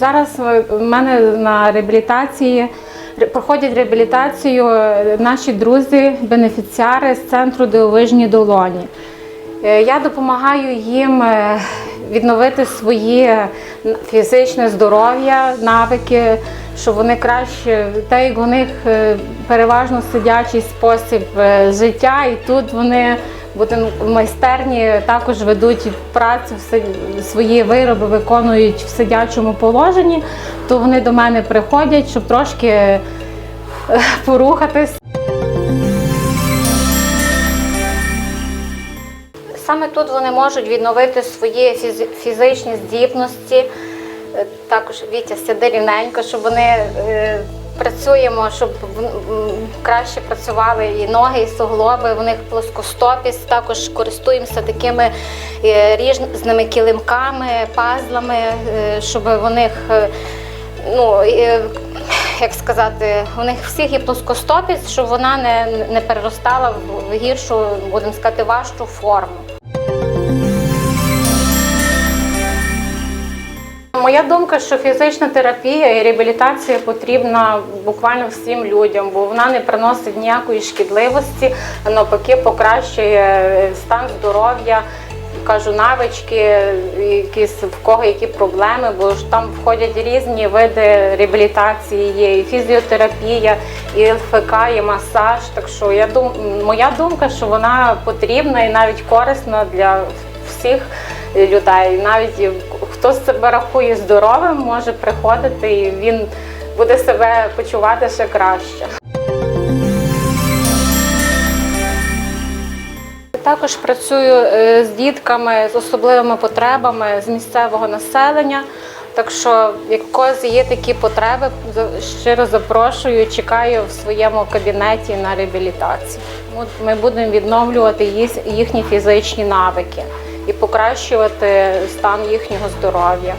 зараз в мене на реабілітації проходять реабілітацію е, наші друзі, бенефіціари з центру дивовижні долоні. Е, Я допомагаю їм е, відновити своє фізичне здоров'я, навики, щоб вони краще, так як у них е, переважно сидячий спосіб е, життя, і тут вони будемо в майстерні також ведуть працю, свої вироби виконують в сидячому положенні, то вони до мене приходять, щоб трошки е, порухатись. Саме тут вони можуть відновити свої фізи- фізичні здібності. Е, Також Вітя сиди рівненько, щоб вони е, працюємо, щоб краще працювали і ноги, і суглоби. В них плоскостопість. Також користуємося такими е, різними килимками, пазлами, е, щоб у них. е, Ну, як сказати, у них всіх є плоскостопість, щоб вона не, не переростала в гіршу, будемо сказати, важчу форму. Моя думка, що фізична терапія і реабілітація потрібна буквально всім людям, бо вона не приносить ніякої шкідливості, навпаки покращує е, стан здоров'я, кажу, навички, якісь в кого які проблеми, бо ж там входять різні види реабілітації, є і фізіотерапія, і ЛФК, і масаж. Так що я дум, моя думка, що вона потрібна і навіть корисна для всіх людей. Навіть хто себе рахує здоровим, може приходити і він буде себе почувати ще краще. Також працюю е, з дітками з особливими потребами з місцевого населення. Так що, як когось є такі потреби, щиро запрошую, чекаю в своєму кабінеті на реабілітацію. Ми будемо відновлювати їхні фізичні навики покращувати стан їхнього здоров'я.